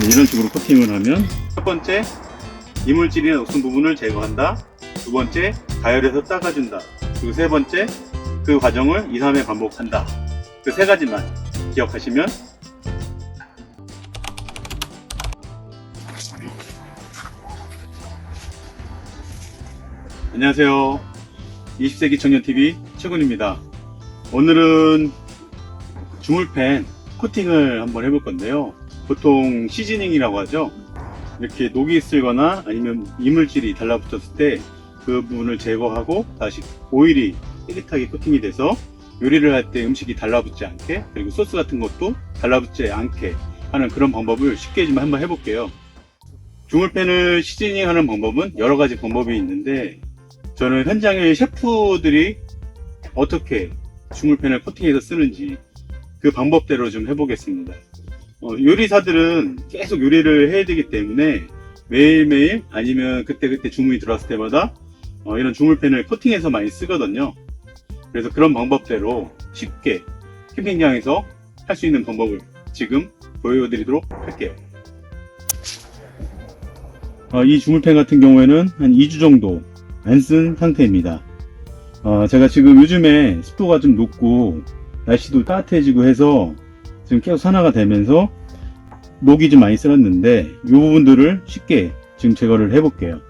네, 이런 식으로 코팅을 하면 첫 번째 이물질이나 녹슨 부분을 제거한다. 두 번째 가열해서 닦아준다. 그리고 세 번째 그 과정을 2, 3회 반복한다. 그 세 가지만 기억하시면 안녕하세요 20세기 청년TV 최군입니다 오늘은 주물펜 코팅을 한번 해볼 건데요 보통 시즈닝이라고 하죠. 이렇게 녹이 쓸거나 아니면 이물질이 달라붙었을 때 그 부분을 제거하고 다시 오일이 깨끗하게 코팅이 돼서 요리를 할 때 음식이 달라붙지 않게 그리고 소스 같은 것도 달라붙지 않게 하는 그런 방법을 쉽게 좀 한번 해볼게요. 중물펜을 시즈닝 하는 방법은 여러 가지 방법이 있는데 저는 현장의 셰프들이 어떻게 중물펜을 코팅해서 쓰는지 그 방법대로 좀 해보겠습니다. 어, 요리사들은 계속 요리를 해야 되기 때문에 매일매일 아니면 그때그때 주문이 들어왔을 때마다 어, 이런 주물펜을 코팅해서 많이 쓰거든요. 그래서 그런 방법대로 쉽게 캠핑장에서 할 수 있는 방법을 지금 보여드리도록 할게요. 어, 이 주물펜 같은 경우에는 한 2주 정도 안 쓴 상태입니다. 어, 제가 지금 요즘에 습도가 좀 높고 날씨도 따뜻해지고 해서 지금 계속 산화가 되면서 녹이 좀 많이 쓸었는데 이 부분들을 쉽게 지금 제거를 해 볼게요.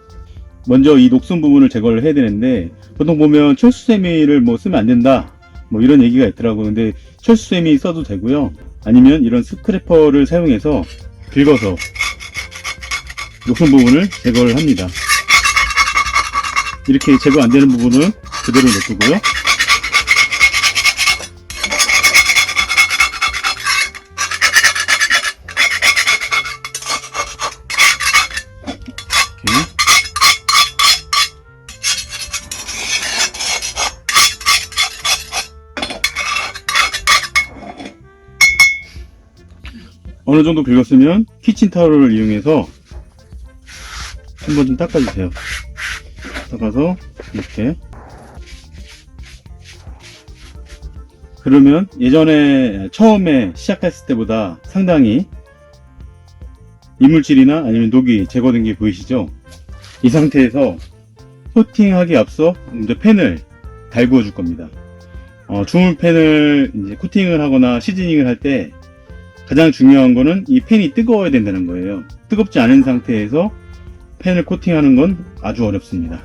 먼저 이 녹슨 부분을 제거를 해야 되는데 보통 보면 철수세미를 뭐 쓰면 안 된다 뭐 이런 얘기가 있더라고요. 근데 철수세미 써도 되고요. 아니면 이런 스크래퍼를 사용해서 긁어서 녹슨 부분을 제거를 합니다 이렇게 제거 안 되는 부분은 그대로 이렇게 어느 정도 긁었으면 키친타올을 이용해서 한번 좀 닦아주세요. 닦아서 이렇게 그러면 예전에 처음에 시작했을 때보다 상당히 이물질이나 아니면 녹이 제거된 게 보이시죠? 이 상태에서 코팅하기 앞서 먼저 펜을 달구어 줄 겁니다. 어, 주물펜을 이제 코팅을 하거나 시즈닝을 할 때 가장 중요한 거는 이 펜이 뜨거워야 된다는 거예요. 뜨겁지 않은 상태에서 펜을 코팅하는 건 아주 어렵습니다.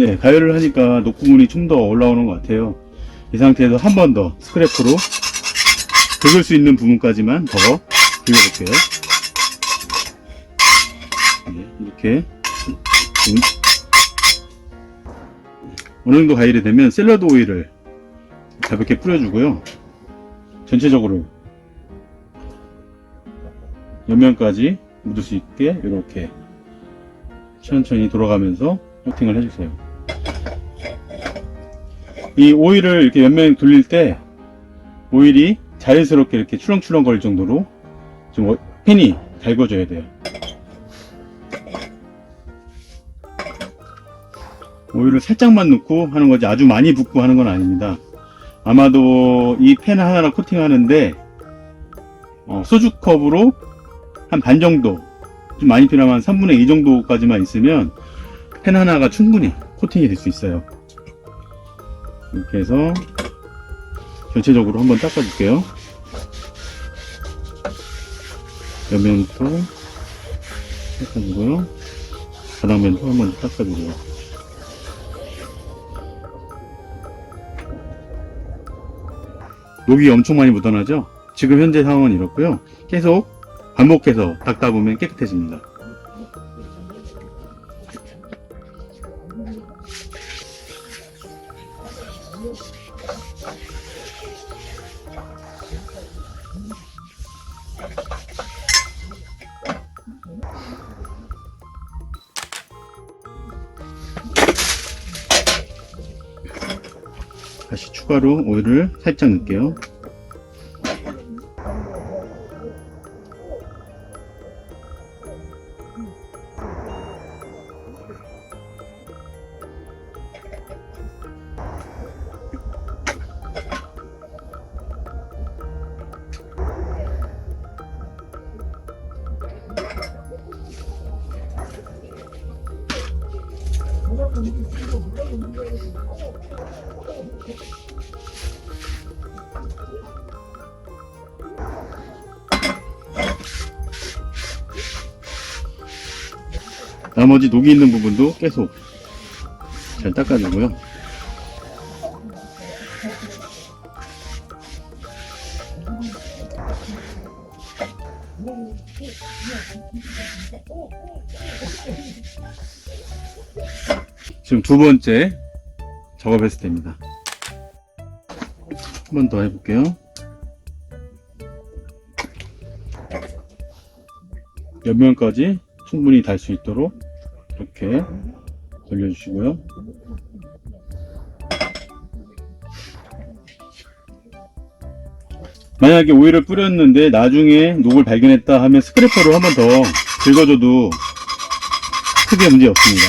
네, 가열을 하니까 녹부분이 좀 더 올라오는 것 같아요. 이 상태에서 한 번 더 스크래퍼로 긁을 수 있는 부분까지만 더 긁어볼게요. 네, 이렇게 지금 어느 정도 가열이 되면 샐러드 오일을 가볍게 뿌려주고요. 전체적으로 옆면까지 묻을 수 있게 이렇게 천천히 돌아가면서 코팅을 해주세요. 이 오일을 이렇게 옆면 돌릴 때 오일이 자연스럽게 이렇게 출렁출렁 거릴 정도로 좀 어- 펜이 달궈져야 돼요. 오일을 살짝만 넣고 하는 거지 아주 많이 붓고 하는 건 아닙니다. 아마도 이펜 하나를 코팅하는데 어, 소주컵으로 한 반 정도 좀 많이 필요하면 3분의 2 정도까지만 있으면 펜 하나가 충분히 코팅이 될 수 있어요. 이렇게 해서 전체적으로 한번 닦아줄게요. 옆면도 닦아주고요. 바닥면도 한번 닦아주고요. 녹이 엄청 많이 묻어나죠? 지금 현재 상황은 이렇고요. 계속 반복해서 닦다 보면 깨끗해집니다. 다시 추가로 오일을 살짝 넣을게요. 나머지 녹이 있는 부분도 계속 잘 닦아주고요. 지금 두 번째 작업했을 때입니다. 한 번 더 해볼게요. 옆면까지 충분히 달 수 있도록 이렇게 돌려주시고요. 만약에 오일을 뿌렸는데 나중에 녹을 발견했다 하면 스크래퍼로 한 번 더 긁어줘도 크게 문제 없습니다.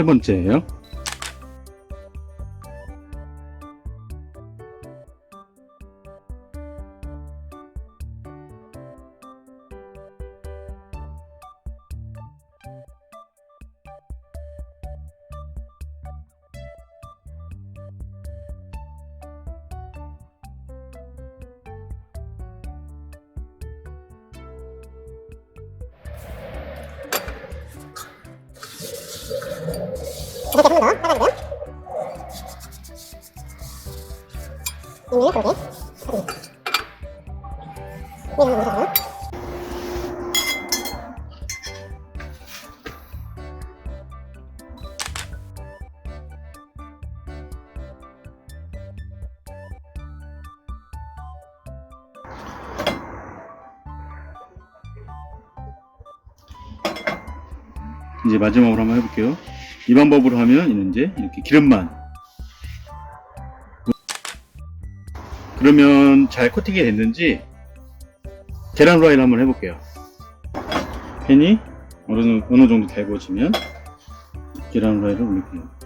세 번째예요. 이렇게 한 번 더 따라주고요. 이미를 그렇게. 이거 한번 보셔주고요. 이제 마지막으로 한번 해볼게요. 이 방법으로 하면 이제 이렇게 기름만 그러면 잘 코팅이 됐는지 계란 후라이를 한번 해볼게요. 팬이 어느, 정도 달궈지면 계란 후라이를 올릴게요.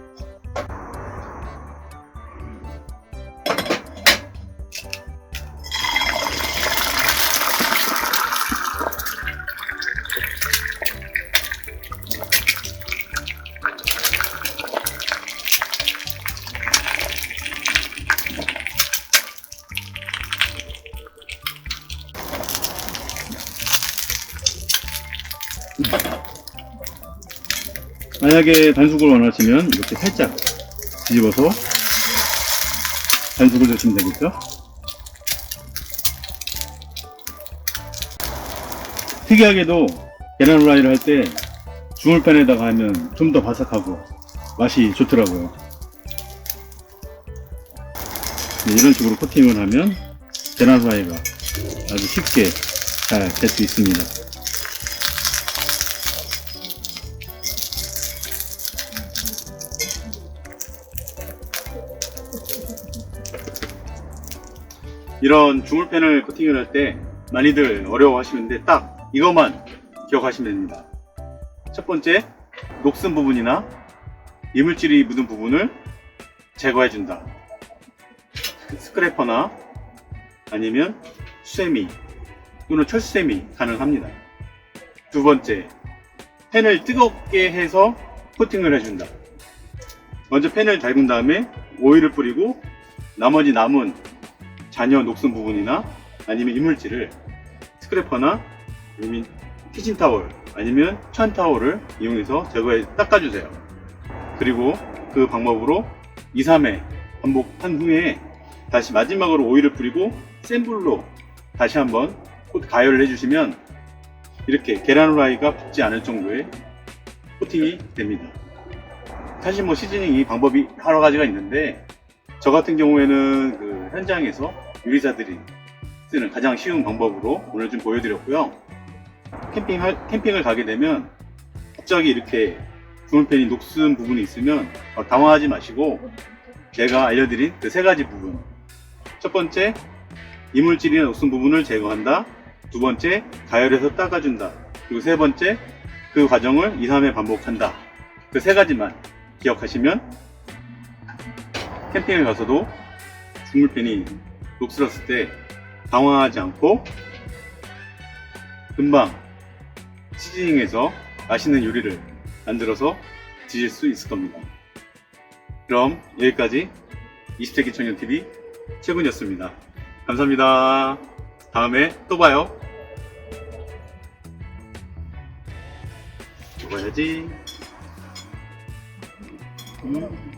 만약에 반숙을 원하시면 이렇게 살짝 뒤집어서 반숙을 넣으시면 되겠죠? 특이하게도 계란 후라이를 할 때 중울팬에다가 하면 좀 더 바삭하고 맛이 좋더라고요. 네, 이런 식으로 코팅을 하면 계란 후라이가 아주 쉽게 잘 될 수 있습니다. 이런 중울펜을 코팅을 할 때 많이들 어려워하시는데 딱 이것만 기억하시면 됩니다. 첫 번째, 녹슨 부분이나 이물질이 묻은 부분을 제거해준다. 스크래퍼나 아니면 수세미 또는 철수세미 가능합니다. 두 번째, 펜을 뜨겁게 해서 코팅을 해준다. 먼저 펜을 달군 다음에 오일을 뿌리고 나머지 남은 잔여 녹슨 부분이나 아니면 이물질을 스크래퍼나 아니면 키친 타월 아니면 천타월을 이용해서 제거해 닦아주세요. 그리고 그 방법으로 2, 3회 반복한 후에 다시 마지막으로 오일을 뿌리고 센 불로 다시 한번 곧 가열을 해주시면 이렇게 계란 후라이가 붙지 않을 정도의 코팅이 됩니다. 사실 뭐 시즈닝 이 방법이 여러 가지가 있는데 저 같은 경우에는 그 현장에서 요리사들이 쓰는 가장 쉬운 방법으로 오늘 좀 보여드렸고요. 캠핑 캠핑을 가게 되면 갑자기 이렇게 주물팬이 녹슨 부분이 있으면 어, 당황하지 마시고 제가 알려드린 그 세 가지 부분. 첫 번째, 이물질이나 녹슨 부분을 제거한다. 두 번째, 가열해서 닦아준다. 그리고 세 번째, 그 과정을 2, 3회 반복한다. 그 세 가지만 기억하시면 캠핑에 가서도 주물팬이 녹슬었을 때 당황하지 않고 금방 시즈닝해서 맛있는 요리를 만들어서 드실 수 있을 겁니다. 그럼 여기까지 20세기 청년TV 최군이었습니다. 감사합니다. 다음에 또 봐요. 먹어야지. 음.